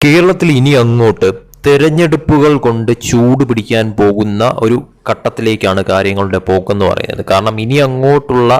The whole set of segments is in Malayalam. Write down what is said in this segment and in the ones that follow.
കേരളത്തിൽ ഇനി അങ്ങോട്ട് തെരഞ്ഞെടുപ്പുകൾ കൊണ്ട് ചൂട് പിടിക്കാൻ പോകുന്ന ഒരു ഘട്ടത്തിലേക്കാണ് കാര്യങ്ങളുടെ പോക്കെന്ന് പറയുന്നത്. കാരണം ഇനി അങ്ങോട്ടുള്ള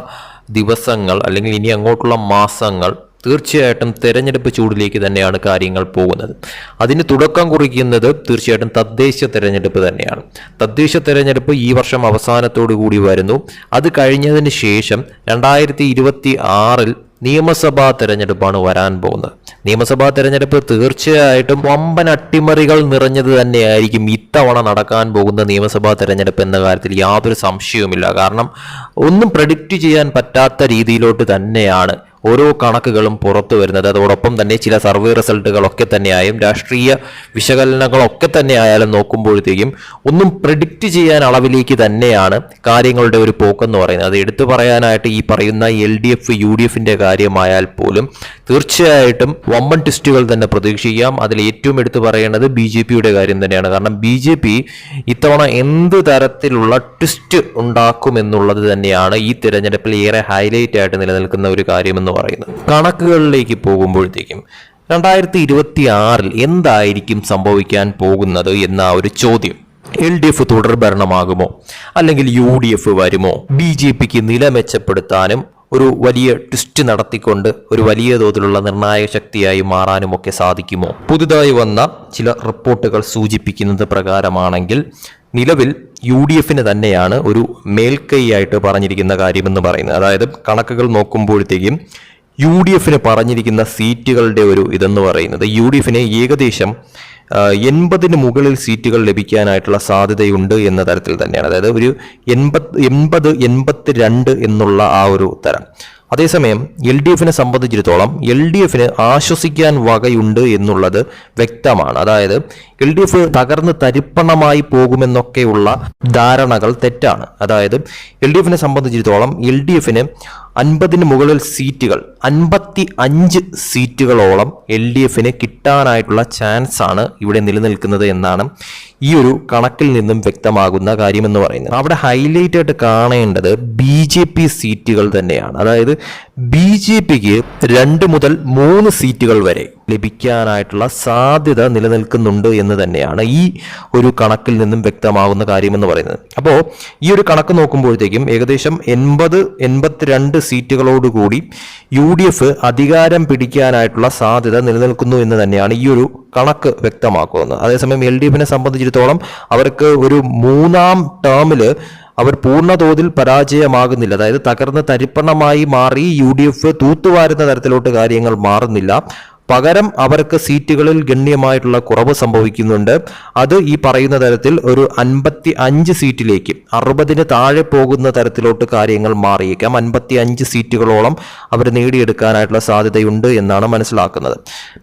ദിവസങ്ങൾ അല്ലെങ്കിൽ ഇനി അങ്ങോട്ടുള്ള മാസങ്ങൾ തീർച്ചയായിട്ടും തെരഞ്ഞെടുപ്പ് ചൂടിലേക്ക് തന്നെയാണ് കാര്യങ്ങൾ പോകുന്നത്. അതിന് തുടക്കം കുറിക്കുന്നത് തീർച്ചയായിട്ടും തദ്ദേശ തെരഞ്ഞെടുപ്പ് തന്നെയാണ്. തദ്ദേശ തെരഞ്ഞെടുപ്പ് ഈ വർഷം അവസാനത്തോടു കൂടി വരുന്നു. അത് കഴിഞ്ഞതിന് ശേഷം രണ്ടായിരത്തി ഇരുപത്തി ആറിൽ നിയമസഭാ തെരഞ്ഞെടുപ്പാണ് വരാൻ പോകുന്നത്. നിയമസഭാ തെരഞ്ഞെടുപ്പ് തീർച്ചയായിട്ടും വമ്പൻ അട്ടിമറികൾ നിറഞ്ഞത് തന്നെയായിരിക്കും ഇത്തവണ നടക്കാൻ പോകുന്ന നിയമസഭാ തെരഞ്ഞെടുപ്പ് എന്ന കാര്യത്തിൽ യാതൊരു സംശയവുമില്ല. കാരണം ഒന്നും പ്രഡിക്റ്റ് ചെയ്യാൻ പറ്റാത്ത രീതിയിലോട്ട് തന്നെയാണ് ഓരോ കണക്കുകളും പുറത്തു വരുന്നത്. അതോടൊപ്പം തന്നെ ചില സർവേ റിസൾട്ടുകളൊക്കെ തന്നെയായും രാഷ്ട്രീയ വിശകലനങ്ങളൊക്കെ തന്നെ ആയാലും നോക്കുമ്പോഴത്തേക്കും ഒന്നും പ്രെഡിക്റ്റ് ചെയ്യാൻ അളവിലേക്ക് തന്നെയാണ് കാര്യങ്ങളുടെ ഒരു പോക്കെന്ന് പറയുന്നത്. അത് എടുത്തു പറയാനായിട്ട് ഈ പറയുന്ന L D F U D എഫിന്റെ കാര്യമായാൽ പോലും തീർച്ചയായിട്ടും വമ്പൻ ട്വിസ്റ്റുകൾ തന്നെ പ്രതീക്ഷിക്കാം. അതിൽ ഏറ്റവും എടുത്തു പറയേണ്ടത് ബി ജെ പിയുടെ കാര്യം തന്നെയാണ്. കാരണം ബി ജെ പി ഇത്തവണ എന്ത് തരത്തിലുള്ള ട്വിസ്റ്റ് ഉണ്ടാക്കുമെന്നുള്ളത് തന്നെയാണ് ഈ തിരഞ്ഞെടുപ്പിൽ ഏറെ ഹൈലൈറ്റ് ആയിട്ട് നിലനിൽക്കുന്ന ഒരു കാര്യമെന്ന് പറയുന്നത്. കണക്കുകളിലേക്ക് പോകുമ്പോഴത്തേക്കും രണ്ടായിരത്തി ഇരുപത്തി ആറിൽ എന്തായിരിക്കും സംഭവിക്കാൻ പോകുന്നത് എന്ന ഒരു ചോദ്യം. എൽ ഡി എഫ് തുടർ ഭരണമാകുമോ? അല്ലെങ്കിൽ യു ഡി എഫ് വരുമോ? ബി ജെ പിക്ക് നില മെച്ചപ്പെടുത്താനും ഒരു വലിയ ട്വിസ്റ്റ് നടത്തിക്കൊണ്ട് ഒരു വലിയ തോതിലുള്ള നിർണായക ശക്തിയായി മാറാനും ഒക്കെ സാധിക്കുമോ? പുതുതായി വന്ന ചില റിപ്പോർട്ടുകൾ സൂചിപ്പിക്കുന്നത് പ്രകാരമാണെങ്കിൽ നിലവിൽ യു ഡി എഫിന് തന്നെയാണ് ഒരു മേൽക്കൈയായിട്ട് പറഞ്ഞിരിക്കുന്ന കാര്യമെന്ന് പറയുന്നത്. അതായത് കണക്കുകൾ നോക്കുമ്പോഴത്തേക്കും യു ഡി എഫിന് പറഞ്ഞിരിക്കുന്ന സീറ്റുകളുടെ ഒരു ഇതെന്ന് പറയുന്നത്. യു ഡി എഫിന് ഏകദേശം എൺപതിന് മുകളിൽ സീറ്റുകൾ ലഭിക്കാനായിട്ടുള്ള സാധ്യതയുണ്ട് എന്ന തരത്തിൽ തന്നെയാണ്. അതായത് ഒരു എൺപത് എൺപത് എൺപത്തി രണ്ട് എന്നുള്ള ആ ഒരു തരം. അതേസമയം എൽ ഡി എഫിനെ സംബന്ധിച്ചിടത്തോളം എൽ ഡി എഫിന് ആശ്വസിക്കാൻ വകയുണ്ട് എന്നുള്ളത് വ്യക്തമാണ്. അതായത് എൽ ഡി എഫ് തകർന്ന് തരിപ്പണമായി പോകുമെന്നൊക്കെയുള്ള ധാരണകൾ തെറ്റാണ്. അതായത് എൽ ഡി എഫിനെ സംബന്ധിച്ചിടത്തോളം എൽ ഡി എഫിന് അൻപതിന് മുകളിൽ സീറ്റുകൾ അൻപത്തി അഞ്ച് സീറ്റുകളോളം എൽ ഡി എഫിന് കിട്ടാനായിട്ടുള്ള ചാൻസ് ആണ് ഇവിടെ നിലനിൽക്കുന്നത് എന്നാണ് ഈ ഒരു കണക്കിൽ നിന്നും വ്യക്തമാകുന്ന കാര്യമെന്ന് പറയുന്നത്. അവിടെ ഹൈലൈറ്റ് ആയിട്ട് കാണേണ്ടത് ബി ജെ പി സീറ്റുകൾ തന്നെയാണ്. അതായത് ബി ജെ പിക്ക് രണ്ട് മുതൽ മൂന്ന് സീറ്റുകൾ വരെ ലഭിക്കാനായിട്ടുള്ള സാധ്യത നിലനിൽക്കുന്നുണ്ട് എന്ന് തന്നെയാണ് ഈ ഒരു കണക്കിൽ നിന്നും വ്യക്തമാകുന്ന കാര്യമെന്ന് പറയുന്നത്. അപ്പോൾ ഈ ഒരു കണക്ക് നോക്കുമ്പോഴത്തേക്കും ഏകദേശം എൺപത് എൺപത്തിരണ്ട് സീറ്റുകളോടുകൂടി യു ഡി എഫ് അധികാരം പിടിക്കാനായിട്ടുള്ള സാധ്യത നിലനിൽക്കുന്നു എന്ന് തന്നെയാണ് ഈ ഒരു കണക്ക് വ്യക്തമാക്കുന്നത്. അതേസമയം എൽ ഡി എഫിനെ സംബന്ധിച്ചിടത്തോളം അവർക്ക് ഒരു മൂന്നാം ടേമിൽ അവർ പൂർണതോതിൽ പരാജയമാകുന്നില്ല. അതായത് തകർന്ന് തരിപ്പണമായി മാറി യു ഡി എഫ് തൂത്തുവാരുന്ന തരത്തിലോട്ട് കാര്യങ്ങൾ മാറുന്നില്ല. പകരം അവർക്ക് സീറ്റുകളിൽ ഗണ്യമായിട്ടുള്ള കുറവ് സംഭവിക്കുന്നുണ്ട്. അത് ഈ പറയുന്ന തരത്തിൽ ഒരു അൻപത്തി അഞ്ച് സീറ്റിലേക്ക് അറുപതിന് താഴെ പോകുന്ന തരത്തിലോട്ട് കാര്യങ്ങൾ മാറിയേക്കാം. അൻപത്തി അഞ്ച് സീറ്റുകളോളം അവർ നേടിയെടുക്കാനായിട്ടുള്ള സാധ്യതയുണ്ട് എന്നാണ് മനസ്സിലാക്കുന്നത്.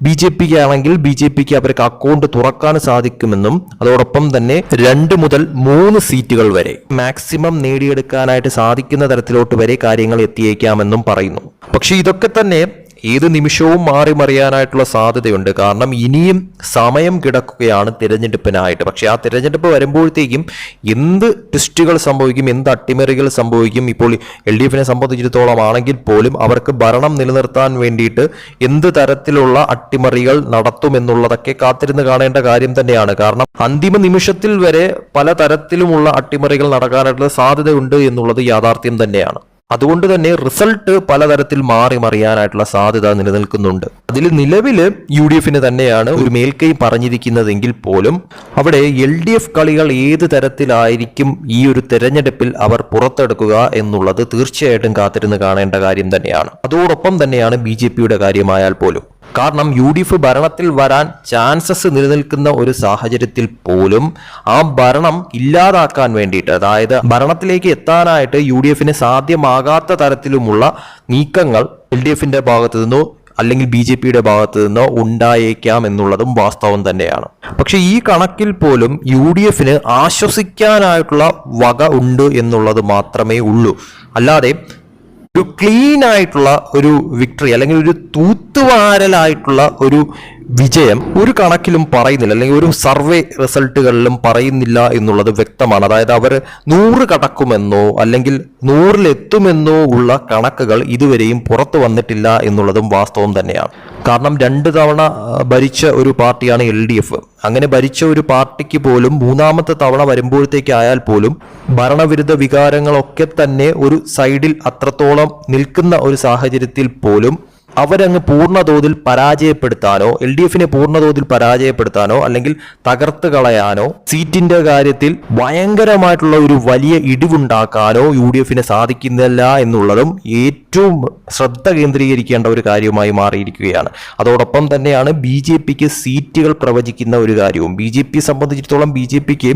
ബി ജെ പിക്ക് ആണെങ്കിൽ ബി ജെ പിക്ക് അവർക്ക് അക്കൗണ്ട് തുറക്കാൻ സാധിക്കുമെന്നും അതോടൊപ്പം തന്നെ രണ്ട് മുതൽ മൂന്ന് സീറ്റുകൾ വരെ മാക്സിമം നേടിയെടുക്കാനായിട്ട് സാധിക്കുന്ന തരത്തിലോട്ട് വരെ കാര്യങ്ങൾ എത്തിയേക്കാമെന്നും പറയുന്നു. പക്ഷേ ഇതൊക്കെ തന്നെ ഏത് നിമിഷവും മാറി മറിയാനായിട്ടുള്ള സാധ്യതയുണ്ട്. കാരണം ഇനിയും സമയം കിടക്കുകയാണ് തിരഞ്ഞെടുപ്പിനായിട്ട്. പക്ഷേ ആ തിരഞ്ഞെടുപ്പ് വരുമ്പോഴത്തേക്കും എന്ത് ട്വിസ്റ്റുകൾ സംഭവിക്കും എന്ത് അട്ടിമറികൾ സംഭവിക്കും ഇപ്പോൾ എൽ ഡി എഫിനെ സംബന്ധിച്ചിടത്തോളം ആണെങ്കിൽ പോലും അവർക്ക് ഭരണം നിലനിർത്താൻ വേണ്ടിയിട്ട് എന്ത് തരത്തിലുള്ള അട്ടിമറികൾ നടത്തുമെന്നുള്ളതൊക്കെ കാത്തിരുന്ന് കാണേണ്ട കാര്യം തന്നെയാണ്. കാരണം അന്തിമ നിമിഷത്തിൽ വരെ പല തരത്തിലുമുള്ള അട്ടിമറികൾ നടക്കാനായിട്ടുള്ള സാധ്യതയുണ്ട് എന്നുള്ളത് യാഥാർത്ഥ്യം തന്നെയാണ്. അതുകൊണ്ട് തന്നെ റിസൾട്ട് പലതരത്തിൽ മാറി മറിയാനായിട്ടുള്ള സാധ്യത നിലനിൽക്കുന്നുണ്ട്. അതിൽ നിലവിൽ യു ഡി എഫിന് തന്നെയാണ് ഒരു മേൽക്കൈ പറഞ്ഞിരിക്കുന്നതെങ്കിൽ പോലും അവിടെ എൽ ഡി എഫ് കളികൾ ഏത് തരത്തിലായിരിക്കും ഈ ഒരു തെരഞ്ഞെടുപ്പിൽ അവർ പുറത്തെടുക്കുക എന്നുള്ളത് തീർച്ചയായിട്ടും കാത്തിരുന്ന് കാണേണ്ട കാര്യം തന്നെയാണ്. അതോടൊപ്പം തന്നെയാണ് ബി ജെ പിയുടെ കാര്യമായാൽ പോലും. കാരണം യു ഡി എഫ് ഭരണത്തിൽ വരാൻ ചാൻസസ് നിലനിൽക്കുന്ന ഒരു സാഹചര്യത്തിൽ പോലും ആ ഭരണം ഇല്ലാതാക്കാൻ വേണ്ടിയിട്ട് അതായത് ഭരണത്തിലേക്ക് എത്താനായിട്ട് യു ഡി എഫിന് സാധ്യമാകാത്ത തരത്തിലുമുള്ള നീക്കങ്ങൾ എൽ ഡി എഫിന്റെ ഭാഗത്തു നിന്നോ അല്ലെങ്കിൽ ബി ജെ പിയുടെ ഭാഗത്തു നിന്നോ ഉണ്ടായേക്കാം എന്നുള്ളതും വാസ്തവം തന്നെയാണ്. പക്ഷെ ഈ കണക്കിൽ പോലും യു ഡി എഫിന് ആശ്വസിക്കാനായിട്ടുള്ള വക ഉണ്ട് എന്നുള്ളത് മാത്രമേ ഉള്ളൂ. അല്ലാതെ ഒരു ക്ലീൻ ആയിട്ടുള്ള ഒരു വിക്ടറി അല്ലെങ്കിൽ ഒരു തൂത്തുവാരലായിട്ടുള്ള ഒരു വിജയം ഒരു കണക്കിലും പറയുന്നില്ല അല്ലെങ്കിൽ ഒരു സർവേ റിസൾട്ടുകളിലും പറയുന്നില്ല എന്നുള്ളത് വ്യക്തമാണ്. അതായത് അവർ നൂറ് കടക്കുമെന്നോ അല്ലെങ്കിൽ നൂറിലെത്തുമെന്നോ ഉള്ള കണക്കുകൾ ഇതുവരെയും പുറത്തു വന്നിട്ടില്ല എന്നുള്ളതും വാസ്തവം തന്നെയാണ്. കാരണം രണ്ട് തവണ ഭരിച്ച ഒരു പാർട്ടിയാണ് എൽ ഡി എഫ്. അങ്ങനെ ഭരിച്ച ഒരു പാർട്ടിക്ക് പോലും മൂന്നാമത്തെ തവണ വരുമ്പോഴത്തേക്കായാൽ പോലും ഭരണവിരുദ്ധ വികാരങ്ങളൊക്കെ തന്നെ ഒരു സൈഡിൽ അത്രത്തോളം നിൽക്കുന്ന ഒരു സാഹചര്യത്തിൽ പോലും അവരങ്ങ് പൂർണതോതിൽ പരാജയപ്പെടുത്താനോ എൽ ഡി എഫിനെ പൂർണതോതിൽ പരാജയപ്പെടുത്താനോ അല്ലെങ്കിൽ തകർത്ത് കളയാനോ സീറ്റിന്റെ കാര്യത്തിൽ ഭയങ്കരമായിട്ടുള്ള ഒരു വലിയ ഇടിവുണ്ടാക്കാനോ യു ഡി എഫിന് സാധിക്കുന്നില്ല എന്നുള്ളതും ഏറ്റവും ശ്രദ്ധ കേന്ദ്രീകരിക്കേണ്ട ഒരു കാര്യമായി മാറിയിരിക്കുകയാണ്. അതോടൊപ്പം തന്നെയാണ് ബി ജെ പിക്ക് സീറ്റുകൾ പ്രവചിക്കുന്ന ഒരു കാര്യവും. ബി ജെ പി സംബന്ധിച്ചിടത്തോളം ബി ജെ പിക്ക്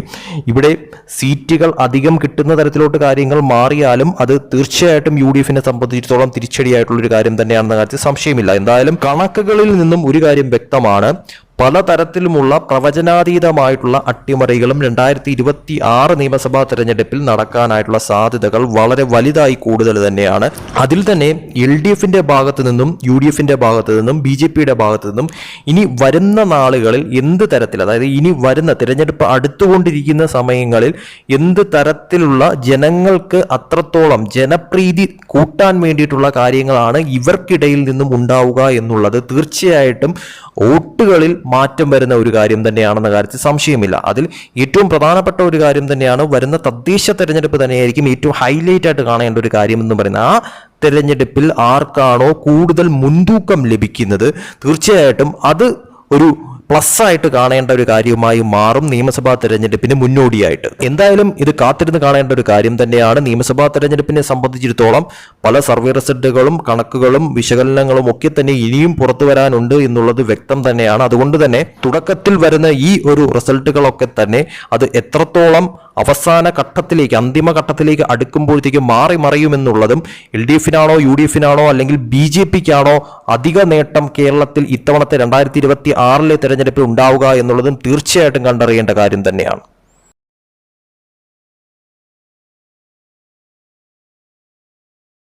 ഇവിടെ സീറ്റുകൾ അധികം കിട്ടുന്ന തരത്തിലോട്ട് കാര്യങ്ങൾ മാറിയാലും അത് തീർച്ചയായിട്ടും യു ഡി എഫിനെ സംബന്ധിച്ചിടത്തോളം തിരിച്ചടിയായിട്ടുള്ള ഒരു കാര്യം തന്നെയാണെന്ന കാര്യത്തിൽ സംശയമില്ല. എന്തായാലും കണക്കുകളിൽ നിന്നും ഒരു കാര്യം വ്യക്തമാണ്. പലതരത്തിലുമുള്ള പ്രവചനാതീതമായിട്ടുള്ള അട്ടിമറികളും രണ്ടായിരത്തി ഇരുപത്തി ആറ് നിയമസഭാ തെരഞ്ഞെടുപ്പിൽ നടക്കാനായിട്ടുള്ള സാധ്യതകൾ വളരെ വലുതായി കൂടുതൽ തന്നെയാണ്. അതിൽ തന്നെ എൽ ഡി എഫിന്റെ ഭാഗത്തു നിന്നും യു ഡി എഫിന്റെ ഭാഗത്തു നിന്നും ബി ജെ പിയുടെ ഭാഗത്തു നിന്നും ഇനി വരുന്ന നാളുകളിൽ എന്ത് തരത്തിൽ അതായത് ഇനി വരുന്ന തിരഞ്ഞെടുപ്പ് അടുത്തുകൊണ്ടിരിക്കുന്ന സമയങ്ങളിൽ എന്ത് തരത്തിലുള്ള ജനങ്ങൾക്ക് അത്രത്തോളം ജനപ്രീതി കൂട്ടാൻ വേണ്ടിയിട്ടുള്ള കാര്യങ്ങളാണ് ഇവർക്കിടയിൽ നിന്നും ഉണ്ടാവുക എന്നുള്ളത് തീർച്ചയായിട്ടും വോട്ടുകളിൽ മാറ്റം വരുന്ന ഒരു കാര്യം തന്നെയാണെന്ന കാര്യത്തിൽ സംശയമില്ല. അതിൽ ഏറ്റവും പ്രധാനപ്പെട്ട ഒരു കാര്യം തന്നെയാണ് വരുന്ന തദ്ദേശ തെരഞ്ഞെടുപ്പ് തന്നെയായിരിക്കും ഏറ്റവും ഹൈലൈറ്റ് ആയിട്ട് കാണേണ്ട ഒരു കാര്യം എന്ന് പറയുന്നത്. ആ തെരഞ്ഞെടുപ്പിൽ ആർക്കാണോ കൂടുതൽ മുൻതൂക്കം ലഭിക്കുന്നത്? തീർച്ചയായിട്ടും അത് ഒരു പ്ലസ് ആയിട്ട് കാണേണ്ട ഒരു കാര്യമായി മാറും നിയമസഭാ തെരഞ്ഞെടുപ്പിന് മുന്നോടിയായിട്ട്. എന്തായാലും ഇത് കാത്തിരുന്ന് കാണേണ്ട ഒരു കാര്യം തന്നെയാണ് നിയമസഭാ തെരഞ്ഞെടുപ്പിനെ സംബന്ധിച്ചിടത്തോളം പല സർവേ റിസൾട്ടുകളും കണക്കുകളും വിശകലനങ്ങളും ഒക്കെ തന്നെ ഇനിയും പുറത്തു വരാനുണ്ട് എന്നുള്ളത് വ്യക്തം തന്നെയാണ്. അതുകൊണ്ട് തന്നെ തുടക്കത്തിൽ വരുന്ന ഈ ഒരു റിസൾട്ടുകളൊക്കെ തന്നെ അത് എത്രത്തോളം അവസാന ഘട്ടത്തിലേക്ക് അന്തിമ ഘട്ടത്തിലേക്ക് അടുക്കുമ്പോഴത്തേക്ക് മാറി മറിയുമെന്നുള്ളതും എൽ ഡി എഫിനാണോ യു ഡി എഫിനാണോ അല്ലെങ്കിൽ ബി ജെ പിക്കാണോ അധിക നേട്ടം കേരളത്തിൽ ഇത്തവണത്തെ രണ്ടായിരത്തി ഇരുപത്തി ആറിലെ തെരഞ്ഞെടുപ്പിൽ ഉണ്ടാവുക എന്നുള്ളതും തീർച്ചയായിട്ടും കണ്ടറിയേണ്ട കാര്യം തന്നെയാണ്.